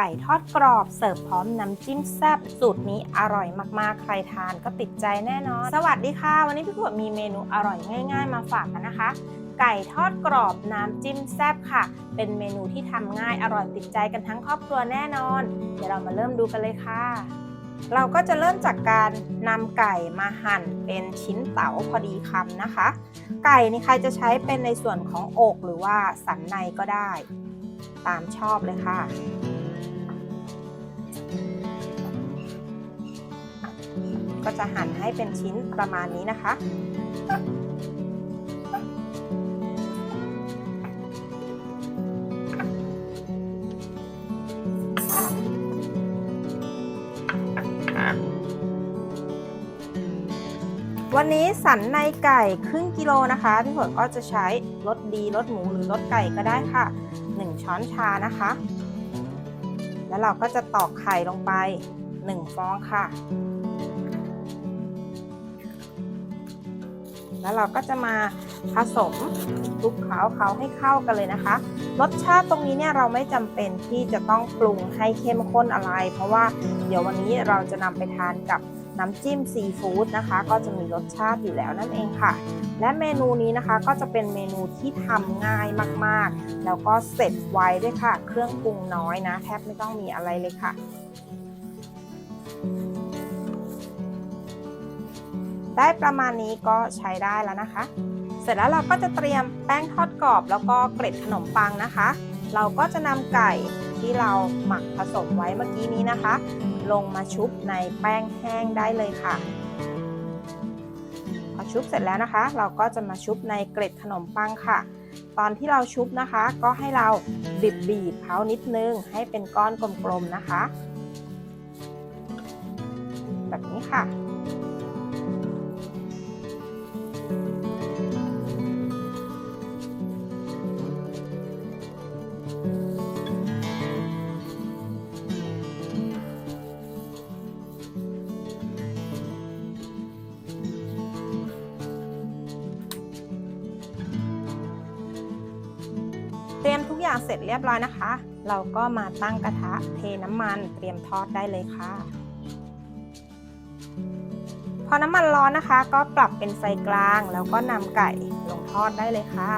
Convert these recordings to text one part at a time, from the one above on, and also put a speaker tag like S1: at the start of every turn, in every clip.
S1: ไก่ทอดกรอบเสิร์ฟพร้อมน้ำจิ้มแซ่บสูตรนี้อร่อยมากๆ ใครทานก็ติดใจแน่นอน สวัสดีค่ะ วันนี้พี่ขวดมีเมนูอร่อยง่าย ๆ มาฝากกันนะคะ ไก่ทอดกรอบน้ำจิ้มแซ่บค่ะ เป็นเมนูที่ทำง่ายอร่อยติดใจกันทั้งครอบครัวแน่นอน เดี๋ยวเรามาเริ่มดูกันเลยค่ะ เราก็จะเริ่มจากการนำไก่มาหั่นเป็นชิ้นเต๋าพอดีคำนะคะ ไก่นี่ใครจะใช้เป็นในส่วนของอกหรือว่าสันในก็ได้ ตามชอบเลยค่ะ ก็จะหั่นให้เป็นชิ้นประมาณนี้นะคะ วันนี้สันในไก่ครึ่งกิโลนะคะพี่ฝนก็จะใช้รสดีรสหมูหรือรสไก่ก็ได้ค่ะ 1 ช้อนชานะคะ แล้วเราก็จะตอกไข่ลงไป 1 ฟองค่ะ แล้วเราก็จะมาผสมคลุกเคล้าเขาให้เข้ากันเลยนะคะ รสชาติตรงนี้เนี่ยเราไม่จำเป็นที่จะต้องปรุงให้เข้มข้นอะไร เพราะว่าเดี๋ยววันนี้เราจะนำไปทานกับน้ำจิ้มซีฟู้ดนะคะ ก็จะมีรสชาติอยู่แล้วนั่นเองค่ะ และเมนูนี้นะคะก็จะเป็นเมนูที่ทำง่ายมากๆ แล้วก็เสร็จไวด้วยค่ะ เครื่องปรุงน้อยนะ แทบไม่ต้องมีอะไรเลยค่ะ ได้ประมาณนี้ก็ใช้ได้แล้วนะคะ เสร็จแล้วเราก็จะเตรียมแป้งทอดกรอบแล้วก็เกล็ดขนมปังนะคะ เราก็จะนำไก่ที่เราหมักผสมไว้เมื่อกี้นี้นะคะ ลงมาชุบในแป้งแห้งได้เลยค่ะพอชุบเสร็จแล้วนะคะ เราก็จะมาชุบในเกล็ดขนมปังค่ะ ตอนที่เราชุบนะคะ ก็ให้เราบีบบีบๆเขานิดนึงให้เป็นก้อนกลมๆนะคะ แบบนี้ค่ะ รียมทุกอย่างเสร็จเรียบร้อยนะคะ เราก็มาตั้งกระทะเทน้ำมันเตรียมทอดได้เลยค่ะ พอน้ำมันร้อนนะคะ ก็ปรับเป็นไฟกลาง แล้วก็นำไก่ลงทอดได้เลยค่ะ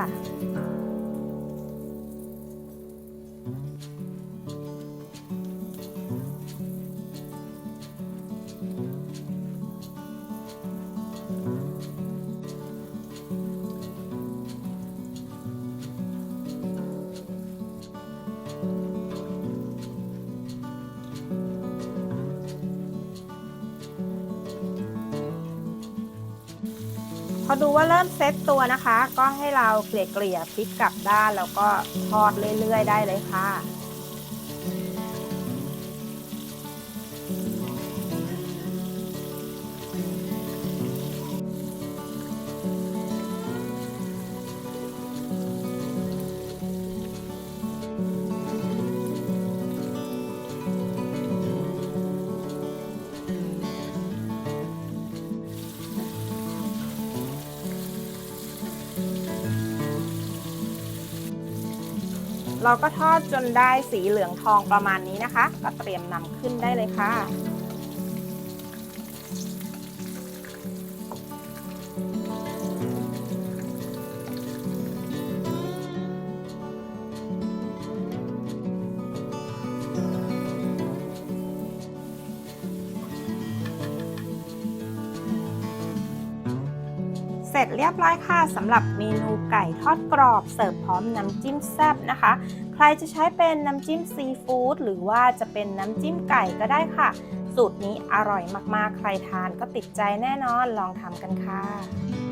S1: อดูว่าเริ่มเซตตัวนะคะ ก็ให้เราเกลี่ยเกลี่ยๆพลิกกลับด้านแล้วก็ทอดเรื่อยๆ ได้เลยค่ะ เราก็ทอดจนได้สีเหลืองทองประมาณนี้นะคะ ก็เตรียมนำขึ้นได้เลยค่ะ เสร็จเรียบร้อยค่ะสำหรับเมนูไก่ทอดกรอบเสิร์ฟพร้อมน้ำจิ้มแซ่บนะคะ ใครจะใช้เป็นน้ำจิ้มซีฟู้ดหรือว่าจะเป็นน้ำจิ้มไก่ก็ได้ค่ะ สูตรนี้อร่อยมากๆ ใครทานก็ติดใจแน่นอนลองทำกันค่ะ